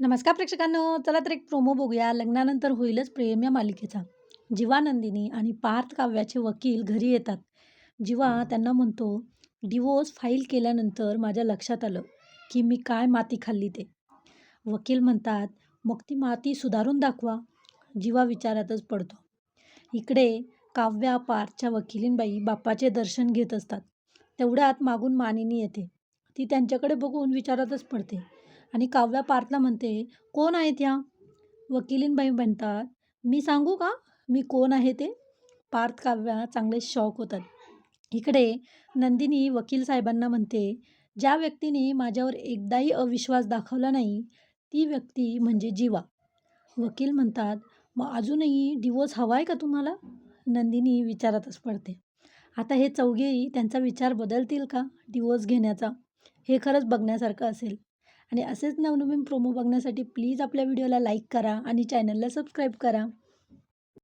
नमस्कार प्रेक्षकांनो चला तर एक प्रोमो बघूया. लग्नानंतर होईलच प्रेम या मालिकेचा. जीवा नंदिनी आणि पार्थ काव्याचे वकील घरी येतात. जीवा त्यांना म्हणतो डिवोर्स फाईल केल्यानंतर माझ्या लक्षात आलं की मी काय माती खाल्ली ते. वकील म्हणतात मग ती माती सुधारून दाखवा. जीवा विचारातच पडतो. इकडे काव्या पार्थच्या वकिलींबाई बाप्पाचे दर्शन घेत असतात. तेवढ्यात मागून मानिनी येते. ती त्यांच्याकडे बघून विचारातच पडते. आणि काव्या पार्थला म्हणते कोण आहेत ह्या वकिलींबाई म्हणतात. मी सांगू का? मी कोण आहे ते? पार्थ काव्या चांगले शॉक होतात. इकडे नंदिनी वकील साहेबांना म्हणते ज्या व्यक्तीने माझ्यावर एकदाही अविश्वास दाखवला नाही ती व्यक्ती म्हणजे जीवा. वकील म्हणतात मग अजूनही डिवोर्स हवा आहे का तुम्हाला? नंदिनी विचारातच पडते. आता हे चौघेही त्यांचा विचार बदलतील का? डिवोर्स घेण्याचा? हे खरंच बघण्यासारखं असेल. आणि असेच नवनवीन प्रोमो बघण्यासाठी प्लीज आपल्या व्हिडिओला लाईक करा आणि चॅनलला सबस्क्राईब करा.